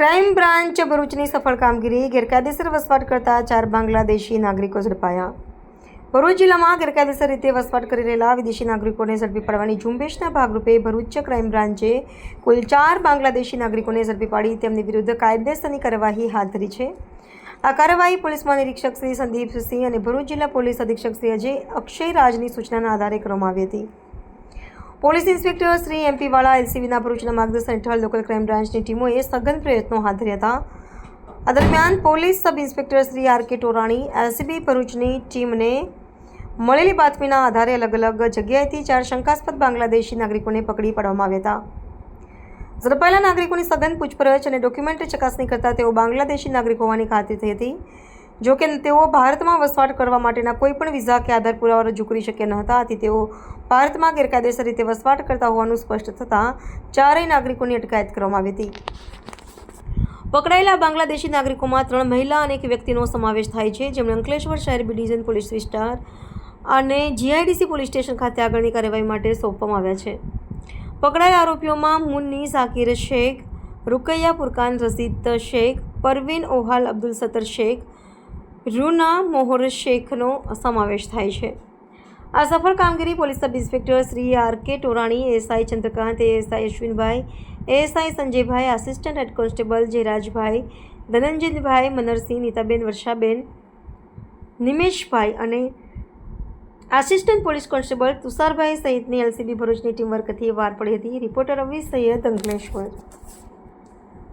Crime branch ભરૂચની સફળ કામગીરી ગેરકાયદેસર વસવાટ કરતા ચાર બાંગ્લાદેશી નાગરિકો ઝડપાયા. ભરૂચ જિલ્લામાં ગેરકાયદેસર રીતે વસવાટ કરી રહેલા વિદેશી નાગરિકોને ઝડપી પાડવાની ઝુંબેશના ભાગરૂપે ભરૂચ ક્રાઇમ બ્રાન્ચે કુલ ચાર બાંગ્લાદેશી નાગરિકોને ઝડપી પાડી તેમની વિરુદ્ધ કાયદેસરની કાર્યવાહી હાથ ધરી છે. આ કાર્યવાહી પોલીસ મહાનિરીક્ષક શ્રી સંદીપસિંહ અને ભરૂચ જિલ્લા પોલીસ અધિક્ષક શ્રી અજય અક્ષય રાજની સૂચનાના આધારે કરવામાં આવી હતી. પોલીસ ઇન્સ્પેક્ટર શ્રી એમપી વાળા એલસીબીના ભરૂચના માર્ગદર્શન હેઠળ લોકલ ક્રાઇમ બ્રાન્ચની ટીમોએ સઘન પ્રયત્નો હાથ ધર્યા હતા. આ દરમિયાન police sub inspector Shri R K Torani, LCB ભરૂચની ટીમને મળેલી બાતમીના આધારે અલગ અલગ જગ્યાએથી ચાર શંકાસ્પદ બાંગ્લાદેશી નાગરિકોને પકડી પાડવામાં આવ્યા હતા. ઝડપાયેલા નાગરિકોની સઘન પૂછપરછ અને ડોક્યુમેન્ટ ચકાસણી કરતાં તેઓ બાંગ્લાદેશી નાગરિક હોવાની ખાતરી થઈ હતી. જો કે તેઓ ભારતમાં વસવાટ કરવા માટેના કોઈપણ વિઝા કે આધાર પુરાવા રજૂ કરી શક્યા ન હતા, આથી તેઓ ભારતમાં ગેરકાયદેસર રીતે વસવાટ કરતા હોવાનું સ્પષ્ટ થતાં ચારેય નાગરિકોની અટકાયત કરવામાં આવી હતી. પકડાયેલા બાંગ્લાદેશી નાગરિકોમાં ત્રણ મહિલા અને એક વ્યક્તિનો સમાવેશ થાય છે. જેમણે અંકલેશ્વર શહેર બી ડિવિઝન પોલીસ વિસ્તાર અને જીઆઈડીસી પોલીસ સ્ટેશન ખાતે આગળની કાર્યવાહી માટે સોંપવામાં આવ્યા છે. પકડાયેલા આરોપીઓમાં મુન્ની ઝાકીર શેખ, રૂકૈયા પુરકાન રસીદ શેખ, પરવીન ઓહાલ અબ્દુલ સત્તર શેખ રૂના મોહર શેખનો સમાવેશ થાય છે. આ સફળ કામગીરી police sub inspector Shri R K Torani, SI Chandrakant ASI Ashwinbhai ASI Sanjaybhai, assistant head constable Jayrajbhai, Dhananjaybhai Manarsinh, Nitaben Varshaben, Nimeshbhai અને આસિસ્ટન્ટ પોલીસ કોન્સ્ટેબલ તુષારભાઈ સહિતની એલસીબી ભરૂચની ટીમ વર્કથી વાર પડી હતી. રિપોર્ટર રવિ સૈયદ અંકલેશ્વર